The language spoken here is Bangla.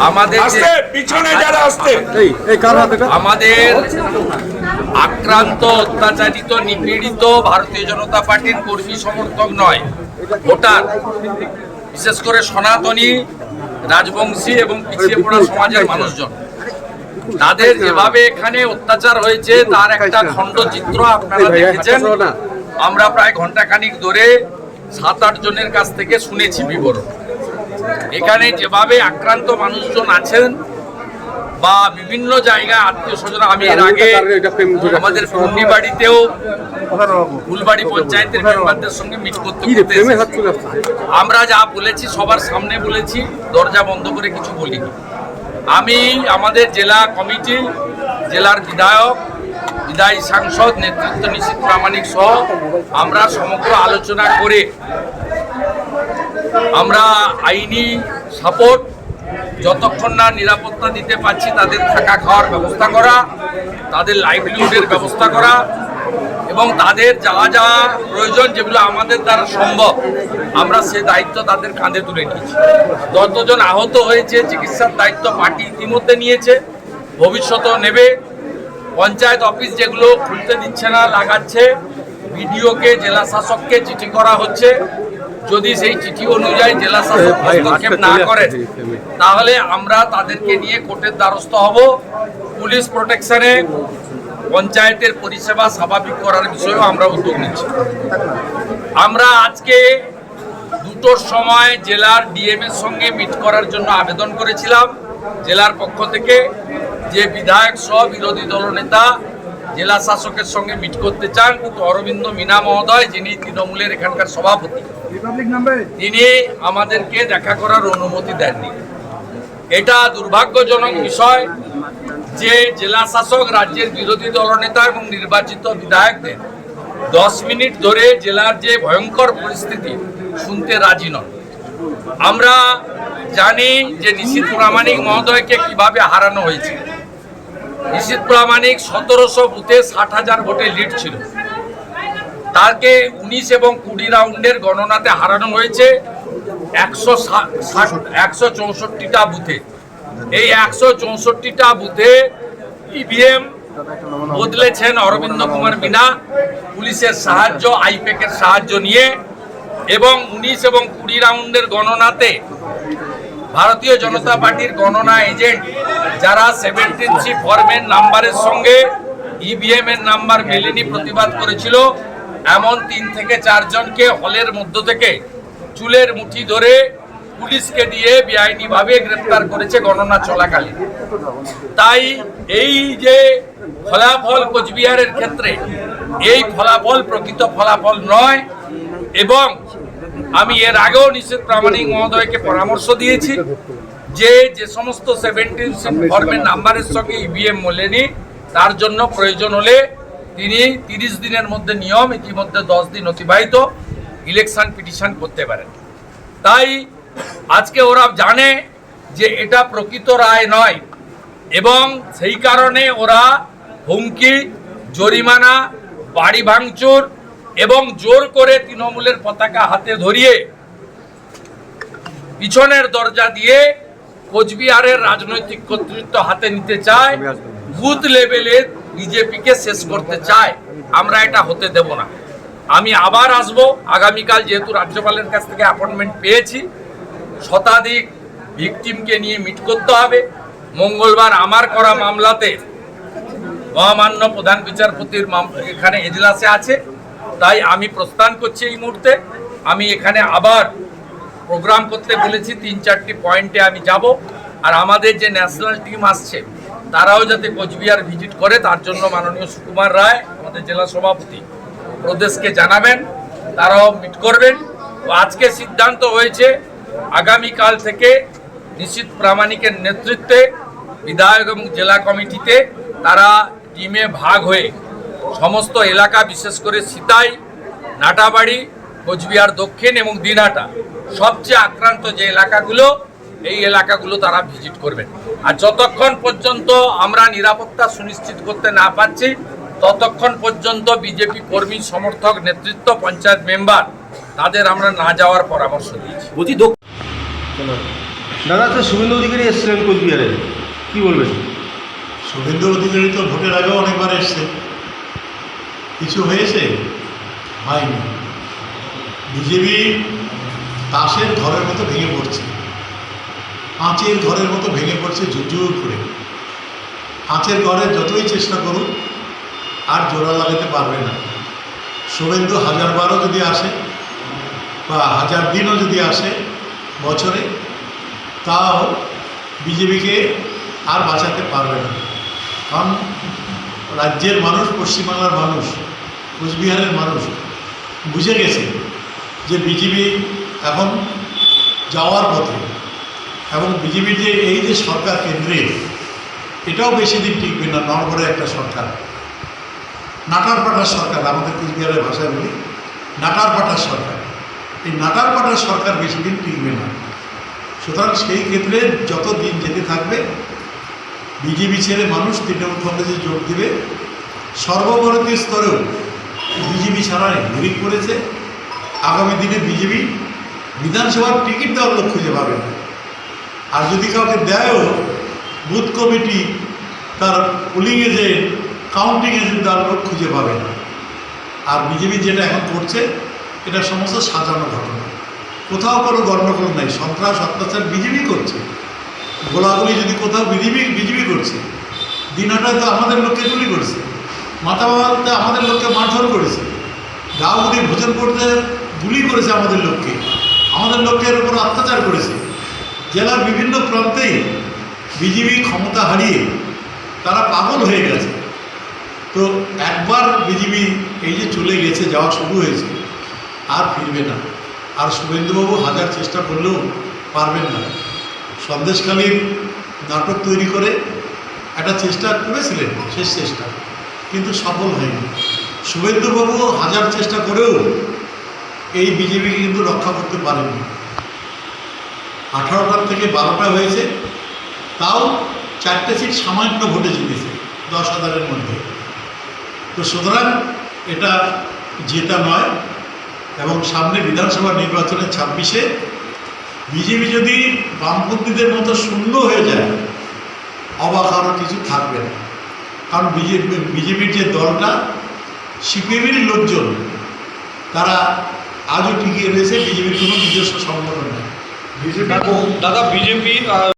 আমাদের পিছনে যারা আসতে? আমাদের আক্রান্ত অত্যাচারিত নিপীড়িত ভারতীয় জনতা পার্টির কর্মী সমর্থক নয় ভোটার বিশেষ করে সনাতনী রাজবংশী এবং পিছিয়ে পড়া সমাজের মানুষজন তাদের যেভাবে এখানে অত্যাচার হয়েছে তার একটা খণ্ডচিত্র আপনারা দেখেছেন না। আমরা প্রায় ঘন্টাখানিক ধরে সাত আট জনের কাছ থেকে শুনেছি বিবরণ এখানে যেভাবে আক্রান্ত মানুষজন আছেন বা বিভিন্ন জায়গায় আত্মীয় স্বজন আমি এর আগে আমাদের ফুলনি বাড়িতেও ফুলবাড়ি পঞ্চায়েতের মেম্বারদের সঙ্গে মিট করতে আমরা যা বলেছি সবার সামনে বলেছি দরজা বন্ধ করে কিছু বলিনি। আমি আমাদের জেলা কমিটি জেলার বিধায়ক বিদায়ী সাংসদ নেতৃত্ব নিশ্চিত প্রামাণিক সহ আমরা সমগ্র আলোচনা করে আমরা আইনি সাপোর্ট, যতক্ষণ না নিরাপত্তা দিতে পারছি, তাদের থাকা খাওয়ার ব্যবস্থা করা, তাদের লাইভলিহুডের ব্যবস্থা করা, এবং তাদের যা যা প্রয়োজন যেগুলো আমাদের দ্বারা সম্ভব, আমরা সে দায়িত্ব তাদের কাঁধে তুলে নিয়েছি। যতজন আহত হয়েছে, চিকিৎসার দায়িত্ব পার্টি ইতিমধ্যে নিয়েছে, ভবিষ্যতেও নেবে। পঞ্চায়েত অফিস যেগুলো খুলতে দিচ্ছে না, লাগাচ্ছে, বিডিওকে জেলা শাসককে চিঠি করা হচ্ছে। যদি সেই চিঠি অনুযায়ী জেলা শাসক হস্তক্ষেপ না করেন। তাহলে আমরা তাদেরকে নিয়ে কোর্টের দ্বারস্থ হব। পুলিশ প্রোটেকশনে পঞ্চায়েতের পরিষেবা স্বাভাবিক করার বিষয়েও আমরা উদ্যোগ নিচ্ছি। আমরা আজকে দুটোর সময় জেলার ডিএম এর সঙ্গে মিট করার জন্য আবেদন করেছিলাম। জেলার পক্ষ থেকে যে বিধায়ক সহ বিরোধী দলনেতা জেলা শাসকের সঙ্গে মিট করতে চান কিন্তু অরবিন্দ মিনা মহোদয় যিনি তৃণমূলের এখানকার সভাপতি তিনি আমাদেরকে দেখা করার অনুমতি দেননি। এটা দুর্ভাগ্যজনক বিষয় যে জেলা শাসক রাজ্যের বিরোধী দলনেতা এবং নির্বাচিত বিধায়কদের দশ মিনিট ধরে জেলার যে ভয়ঙ্কর পরিস্থিতি শুনতে রাজি নন। আমরা জানি যে নিশীত প্রামাণিক মহোদয়কে কীভাবে হারানো হয়েছে। নিশীত প্রামাণিক সতেরোশো বুথে ষাট হাজার ভোটে লিড ছিল। তাকে উনিশ এবং কুড়ি রাউন্ডের গণনাতে হারানো হয়েছে একশো একশো চৌষট্টিটা বুথে। এই একশো চৌষট্টিটা বুথে ইভিএম বদলেছেন অরবিন্দ কুমার মিনা, পুলিশের সাহায্য আইপ্যাকের সাহায্য নিয়ে এবং উনিশ এবং কুড়ি রাউন্ডের গণনাতে ভারতীয় জনতা পার্টির গণনা এজেন্ট যারা সেভেন্টিন সি ফর্মের নাম্বারের সঙ্গে ইভিএম এর নাম্বার মেলেনি প্রতিবাদ করেছিল এমন তিন থেকে চারজনকে হলের মধ্য থেকে চুলের মুঠি ধরে পুলিশকে দিয়ে বেআইনিভাবে গ্রেপ্তার করেছে গণনা চলাকালীন। তাই এই যে ফলাফল কোচবিহারের ক্ষেত্রে, এই ফলাফল প্রকৃত ফলাফল নয় এবং আমি এর আগেও নিশ্চিত প্রামাণিক মহোদয়কে পরামর্শ দিয়েছি যে যে সমস্ত সেভেন্টিন ফর্মের নাম্বারের সঙ্গে ইভিএম মোলেনি, তার জন্য প্রয়োজন হলে তিনি তিরিশ দিনের মধ্যে নিয়ম ইতিমধ্যে দশ দিন অতিবাহিত ইলেকশন পিটিশন করতে পারেন। তাই আজকে ওরা জানে যে এটা প্রকৃত রায় নয় এবং সেই কারণে ওরা হুমকি জরিমানা বাড়ি ভাঙচুর এবং জোর করে তৃণমূলের পতাকা হাতে ধরিয়ে পিছনের দরজা দিয়ে কোচবিহারের রাজনৈতিক কর্তৃত্ব হাতে নিতে চায়। বুথ লেভেলে বিজেপিকে শেষ করতে চায়, আমরা এটা হতে দেব না। আমি আবার আসব, আগামীকাল যেহেতু রাজ্যপালের কাছ থেকে অ্যাপয়েন্টমেন্ট পেয়েছি, শতাধিক ভিকটিমকে নিয়ে মিট করতে হবে। মঙ্গলবার আমার করা মামলাতে মহামান্য প্রধান বিচারপতির এখানে এজলাসে আছে, তাই আমি প্রস্থান করছি এই মুহূর্তে। আমি এখানে আবার প্রোগ্রাম করতে বলেছি, তিন চারটি পয়েন্টে আমি যাব। আর আমাদের যে ন্যাশনাল টিম আসছে তারাও যাতে কোচবিহার ভিজিট করে, তার জন্য মাননীয় সুকুমার রায়, আমাদের জেলা সভাপতি প্রদেশকে জানাবেন, তারাও মিট করবেন। আজকে সিদ্ধান্ত হয়েছে, আগামীকাল থেকে নিশ্চিত প্রামাণিকের নেতৃত্বে বিধায়ক এবং জেলা কমিটিতে তারা টিমে ভাগ হয়ে সমস্ত এলাকা, বিশেষ করে সিতাই, নাটাবাড়ি, কোচবিহার দক্ষিণ এবং দিনহাটা সবচেয়ে আক্রান্ত যে এলাকাগুলো এই এলাকাগুলো তারা ভিজিট করবেন। আর যতক্ষণ পর্যন্ত আমরা নিরাপত্তা সুনিশ্চিত করতে না পারছি ততক্ষণ পর্যন্ত বিজেপি কর্মী সমর্থক নেতৃত্ব পঞ্চায়েত মেম্বার তাদের আমরা না যাওয়ার পরামর্শ দিয়েছি। দাদা তো শুভেন্দু অধিকারী এসেছিলেন কোচবিহারে। কি বলবেন? শুভেন্দু অধিকারী তো ভোটের আগেও অনেকবার এসছে। কিছু হয়েছে? হয়নি। বিজেপি তাসের ঘরের মতো ভেঙে পড়ছে। আঁচের ঘরের মতো ভেঙে পড়ছে ঝুরঝুর করে। আঁচের ঘরে যতই চেষ্টা করুক, আর জোড়া লাগাতে পারবে না। শুভেন্দু হাজার বারও যদি আসে, বা হাজার দিনও যদি আসে বছরে, তাও বিজেপিকে আর বাঁচাতে পারবে না। কারণ রাজ্যের মানুষ, পশ্চিমবাংলার মানুষ, কোচবিহারের মানুষ বুঝে গেছে যে বিজেপি এখন যাওয়ার পথে এবং বিজেপির যে এই যে সরকার কেন্দ্রে, এটাও বেশি দিন টিকবে না, নড়বড়ে একটা সরকার। নাটার পাটার সরকার, আমাদের কোচবিহারের ভাষায় বলি নাটার পাটার সরকার। এই নাটার পাটার সরকার বেশি দিন টিকবে না। সুতরাং সেই ক্ষেত্রে যত দিন যেতে থাকবে, বিজেপি ছেড়ে মানুষ তৃণমূল কংগ্রেসে যোগ দিবে। সর্বভারতীয় স্তরেও বিজেপি ছাড়া হিরিক করেছে আগামী দিনে বিজেপি বিধানসভার টিকিট দেওয়ার লক্ষ্য খুঁজে পাবে না আর যদি কাউকে দেয়ও, বুথ কমিটি তার পোলিং এজেন্ট কাউন্টিং এজেন্ট দেওয়ার লোক খুঁজে পাবে না। আর বিজেপি যেটা এখন করছে, এটা সমস্ত সাজানো ঘটনা। কোথাও কোনো গণ্ডগোল নাই, সন্ত্রাস, অত্যাচার বিজেপি করছে। গোলাগুলি যদি কোথাও বিজেপি বিজেপি করছে দিনাটায় তো আমাদের লোককে গুলি করছে মাথাবাতে আমাদের লোককে মারধর করেছে গাঁওগুলি ভোজন করতে গুলি করেছে আমাদের লোককে, আমাদের লোকের উপর অত্যাচার করেছে। জেলার বিভিন্ন প্রান্তেই বিজেপি ক্ষমতা হারিয়ে তারা পাগল হয়ে গেছে। তো একবার বিজেপি এই যে চলে গেছে, যাওয়া শুরু হয়েছে, আর ফিরবে না। আর শুভেন্দুবাবু হাজার চেষ্টা করলেও পারবেন না। সন্দেশখালীর নাটক তৈরি করে একটা চেষ্টা করেছিলেন, শেষ চেষ্টা, কিন্তু সফল হয়নি। শুভেন্দুবাবু হাজার চেষ্টা করেও এই বিজেপিকে কিন্তু রক্ষা করতে পারেননি। আঠারোটার থেকে বারোটা হয়েছে। তাও চারটে সিট সামান্য ভোটে জিতেছে, দশ হাজারের মধ্যে। তো সুতরাং এটা জেতা নয় এবং সামনে বিধানসভা নির্বাচনে ছাব্বিশে বিজেপি যদি বামপন্থীদের মতো শূন্য হয়ে যায়, অবাক আরও কিছু থাকবে না। কারণ বিজেপি, বিজেপির যে দলটা সিপিএমের লোকজন, তারা আজও টিকিয়ে রয়েছে বিজেপির কোনো নিজস্ব সংগঠন নেই। বিজেপি দাদা বিজেপি